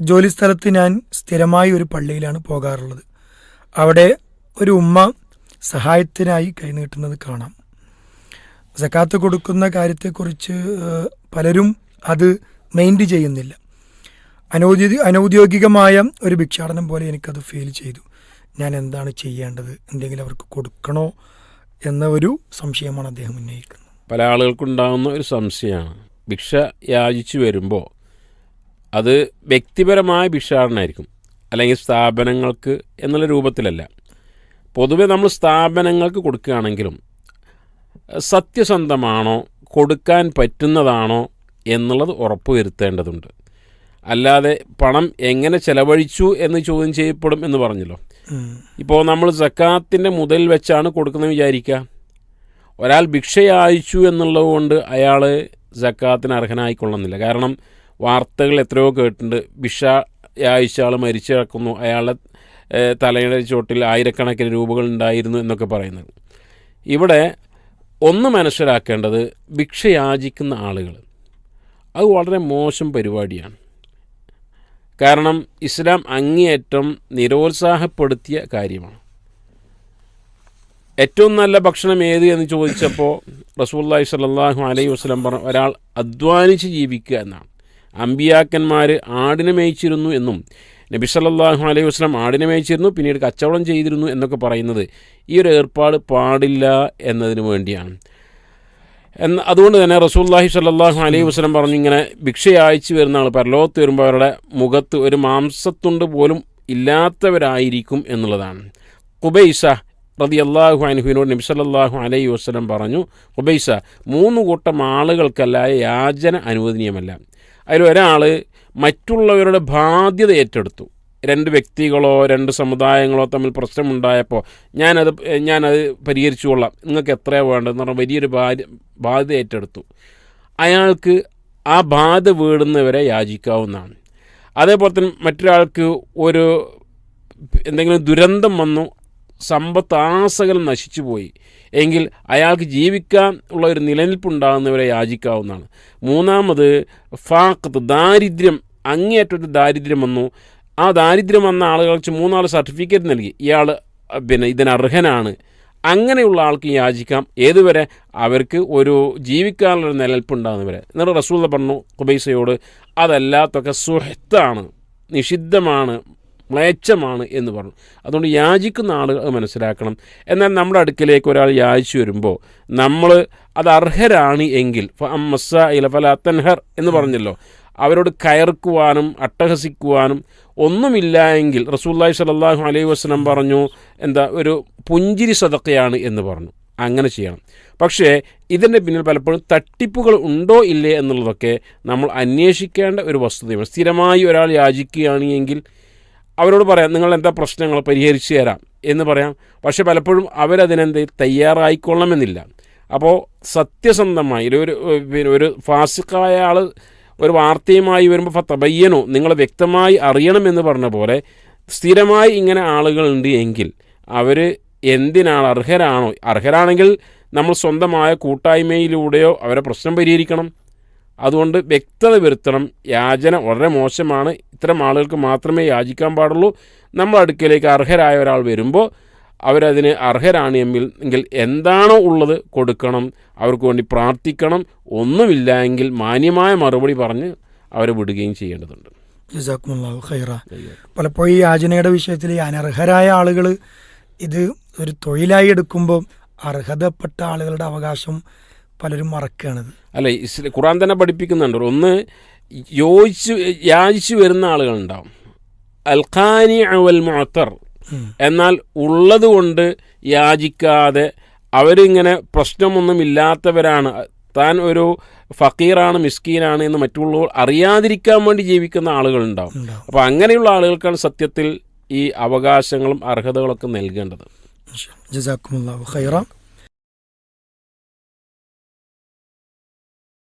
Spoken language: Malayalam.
ജോലിസ്ഥലത്ത് ഞാൻ സ്ഥിരമായി ഒരു പള്ളിയിലാണ് പോകാറുള്ളത്. അവിടെ ഒരു ഉമ്മ സഹായത്തിനായി കൈനീട്ടുന്നത് കാണാം. സക്കാത്ത് കൊടുക്കുന്ന കാര്യത്തെക്കുറിച്ച് പലരും അത് മെയിന്റ് ചെയ്യുന്നില്ല. അനൗദ്യോഗിക അനൗദ്യോഗികമായ ഒരു ഭിക്ഷാടനം പോലെ എനിക്കത് ഫീൽ ചെയ്തു. ഞാൻ എന്താണ് ചെയ്യേണ്ടത്? എന്തെങ്കിലും അവർക്ക് കൊടുക്കണോ എന്ന ഒരു സംശയമാണ് അദ്ദേഹം ഉന്നയിക്കുന്നത്. പല ആളുകൾക്കുണ്ടാകുന്ന ഒരു സംശയമാണ്. ഭിക്ഷ യാചിച്ചു വരുമ്പോൾ അത് വ്യക്തിപരമായ ഭിക്ഷാടനമായിരിക്കും. അല്ലെങ്കിൽ സ്ഥാപനങ്ങൾക്ക് എന്നുള്ള രൂപത്തിലല്ല. പൊതുവെ നമ്മൾ സ്ഥാപനങ്ങൾക്ക് കൊടുക്കുകയാണെങ്കിലും സത്യസന്ധമാണോ കൊടുക്കാൻ പറ്റുന്നതാണോ എന്നുള്ളത് ഉറപ്പുവരുത്തേണ്ടതുണ്ട് അല്ലാതെ പണം എങ്ങനെ ചെലവഴിച്ചു എന്ന് ചോദ്യം ചെയ്യപ്പെടും എന്ന് പറഞ്ഞല്ലോ. ഇപ്പോൾ നമ്മൾ സക്കാത്തിന്റെ മുതൽ വെച്ചാണ് കൊടുക്കുന്നത് വിചാരിക്കുക ഒരാൾ ഭിക്ഷയായിച്ചു എന്നുള്ളത് കൊണ്ട് അയാൾ സക്കാത്തിന് അർഹനായിക്കൊള്ളുന്നില്ല. കാരണം വാർത്തകൾ എത്രയോ കേട്ടിട്ടുണ്ട്. ഭിക്ഷ അയച്ച ആൾ മരിച്ചു കിടക്കുന്നു. അയാളുടെ തലയുടെ ചോട്ടിൽ ആയിരക്കണക്കിന് രൂപകൾ ഉണ്ടായിരുന്നു എന്നൊക്കെ പറയുന്നത്. ഇവിടെ ഒന്ന് മനസ്സിലാക്കേണ്ടത് ഭിക്ഷ യാചിക്കുന്ന ആളുകൾ. അത് വളരെ മോശം പരിപാടിയാണ്. കാരണം ഇസ്ലാം അങ്ങേയറ്റം നിരോത്സാഹപ്പെടുത്തിയ കാര്യമാണ്. ഏറ്റവും നല്ല ഭക്ഷണം ഏത് എന്ന് ചോദിച്ചപ്പോൾ റസൂല്ലാഹി സ്വല്ലല്ലാഹു അലൈഹി വസ്ലം പറഞ്ഞു ഒരാൾ അധ്വാനിച്ച് ജീവിക്കുക എന്നാണ്. അമ്പിയാക്കന്മാർ ആടിനെ മേയിച്ചിരുന്നു എന്നും നബി സല്ലല്ലാഹു അലൈഹി വസ്ലം ആടിനെ മേയിച്ചിരുന്നു പിന്നീട് കച്ചവടം ചെയ്തിരുന്നു എന്നൊക്കെ പറയുന്നത് ഈ ഒരു ഏർപ്പാട് പാടില്ല എന്നതിന് വേണ്ടിയാണ്. എന്ന അതുകൊണ്ട് തന്നെ റസൂല്ലാഹി സല്ലാഹു അലൈഹി വസ്ലം പറഞ്ഞു ഇങ്ങനെ ഭിക്ഷ അയച്ചു വരുന്ന ആൾ പരലോകത്ത് വരുമ്പോൾ അവരുടെ മുഖത്ത് ഒരു മാംസത്തുണ്ട് പോലും ഇല്ലാത്തവരായിരിക്കും എന്നുള്ളതാണ്. കുബൈസ റതി അള്ളാഹു അനുഹുവിനോട് നബി സല്ലല്ലാഹു അലൈഹി വസ്ലം പറഞ്ഞു കുബൈസ മൂന്ന് കൂട്ടം ആളുകൾക്കല്ലായ യാചന അനുവദനീയമല്ല. അതിലൊരാൾ മറ്റുള്ളവരുടെ ബാധ്യത ഏറ്റെടുത്തു. രണ്ട് വ്യക്തികളോ രണ്ട് സമുദായങ്ങളോ തമ്മിൽ പ്രശ്നമുണ്ടായപ്പോൾ ഞാനത് ഞാനത് പരിഹരിച്ചു കൊള്ളാം. നിങ്ങൾക്ക് എത്രയാണ് വേണ്ടതെന്ന് പറഞ്ഞാൽ വലിയൊരു ബാധ്യ ബാധ്യത ഏറ്റെടുത്തു. അയാൾക്ക് ആ ബാധ വീടുന്നവരെ യാചിക്കാവുന്നതാണ്. അതേപോലെ തന്നെ മറ്റൊരാൾക്ക് ഒരു എന്തെങ്കിലും ദുരന്തം വന്നു സമ്പത്ത് ആസകലം നശിച്ചു പോയി. എങ്കിൽ അയാൾക്ക് ജീവിക്കാൻ ഉള്ള ഒരു നിലനിൽപ്പുണ്ടാകുന്നവരെ യാചിക്കാവുന്നതാണ്. മൂന്നാമത് ഫാക്കത്ത് ദാരിദ്ര്യം അങ്ങേയറ്റൊരു ദാരിദ്ര്യം വന്നു. ആ ദാരിദ്ര്യം വന്ന ആളുകൾക്ക് മൂന്നാൾ സർട്ടിഫിക്കറ്റ് നൽകി. ഇയാൾ പിന്നെ ഇതിനർഹനാണ് അങ്ങനെയുള്ള ആൾക്ക് യാചിക്കാം. ഏതുവരെ? അവർക്ക് ഒരു ജീവിക്കാനുള്ള നിലനിൽപ്പുണ്ടാകുന്നവരെ എന്നിട്ട് റസൂൽ പറഞ്ഞു കുബൈസയോട് അതല്ലാത്തൊക്കെ സുഹത്താണ് നിഷിദ്ധമാണ് മ്ലേച്ഛമാണ് എന്ന് പറഞ്ഞു. അതുകൊണ്ട് യാചിക്കുന്ന ആളുകൾ മനസ്സിലാക്കണം. എന്നാൽ നമ്മുടെ അടുക്കിലേക്ക് ഒരാൾ യാചിച്ചു വരുമ്പോൾ നമ്മൾ അത് അർഹരാണ് എങ്കിൽ മസ്സ ഇല ഫല തൻഹർ എന്ന് പറഞ്ഞല്ലോ. അവരോട് കയർക്കുവാനും അട്ടഹസിക്കുവാനും ഒന്നുമില്ല എങ്കിൽ റസൂല്ലായി സലാഹു അലൈഹി വസ്ലം പറഞ്ഞു എന്താ ഒരു പുഞ്ചിരി സതക്കയാണ് എന്ന് പറഞ്ഞു. അങ്ങനെ ചെയ്യണം. പക്ഷേ ഇതിന്റെ പിന്നിൽ പലപ്പോഴും തട്ടിപ്പുകൾ ഉണ്ടോ ഇല്ലേ എന്നുള്ളതൊക്കെ നമ്മൾ അന്വേഷിക്കേണ്ട ഒരു വസ്തുതയാണ് സ്ഥിരമായി ഒരാൾ യാചിക്കുകയാണ് എങ്കിൽ അവരോട് പറയാം നിങ്ങൾ എന്താ പ്രശ്നങ്ങൾ? പരിഹരിച്ചു തരാം. എന്ന് പറയാം. പക്ഷേ പലപ്പോഴും അവരതിനെന്ത് തയ്യാറായിക്കൊള്ളണമെന്നില്ല. അപ്പോൾ സത്യസന്ധമായി ഒരു പിന്നെ ഒരു ഫാസിക്കായ ആൾ ഒരു വാർത്തയുമായി വരുമ്പോൾ ഫത്തബയ്യനോ നിങ്ങൾ വ്യക്തമായി അറിയണമെന്ന് പറഞ്ഞ പോലെ സ്ഥിരമായി ഇങ്ങനെ ആളുകളുണ്ട് എങ്കിൽ അവർ എന്തിനാണ് അർഹരാണോ? അർഹരാണെങ്കിൽ നമ്മൾ സ്വന്തമായ കൂട്ടായ്മയിലൂടെയോ അവരെ പ്രശ്നം പരിഹരിക്കണം. അതുകൊണ്ട് വ്യക്തത വരുത്തണം യാചന വളരെ മോശമാണ്. ഇത്തരം ആളുകൾക്ക് മാത്രമേ യാചിക്കാൻ പാടുള്ളൂ. നമ്മൾ അടുക്കലേക്ക് അർഹരായ ഒരാൾ വരുമ്പോൾ അവരതിന് അർഹരാണ് എമ്മിൽ എങ്കിൽ എന്താണോ ഉള്ളത് കൊടുക്കണം. അവർക്ക് വേണ്ടി പ്രാർത്ഥിക്കണം. ഒന്നുമില്ല എങ്കിൽ മാന്യമായ മറുപടി പറഞ്ഞ് അവരെ വിടുകയും ചെയ്യേണ്ടതുണ്ട്. ഖൈറ. പലപ്പോഴും ഈ യാചനയുടെ വിഷയത്തിൽ ഈ അനർഹരായ ആളുകൾ ഇത് ഒരു തൊഴിലായി എടുക്കുമ്പോൾ അർഹതപ്പെട്ട ആളുകളുടെ അവകാശം പലരും മറക്കുകയാണിത്. അല്ല ഇസ്ല ഖുറാൻ തന്നെ പഠിപ്പിക്കുന്നുണ്ട്. ഒന്ന് യോജിച്ച് യാചിച്ചു വരുന്ന ആളുകളുണ്ടാവും. അൽഖാനി അവൽ മുഅത്തർ ഉം. എന്നാൽ ഉള്ളത് കൊണ്ട് യാചിക്കാതെ അവരിങ്ങനെ പ്രശ്നമൊന്നും ഇല്ലാത്തവരാണ് താൻ ഒരു ഫക്കീറാണ് മിസ്കീനാണ് എന്ന് മറ്റുള്ളവർ അറിയാതിരിക്കാൻ വേണ്ടി ജീവിക്കുന്ന ആളുകളുണ്ടാവും. അപ്പോൾ അങ്ങനെയുള്ള ആളുകൾക്കാണ് സത്യത്തിൽ ഈ അവകാശങ്ങളും അർഹതകളൊക്കെ നൽകേണ്ടത്. ജസാക്കുമുള്ള ഖൈറ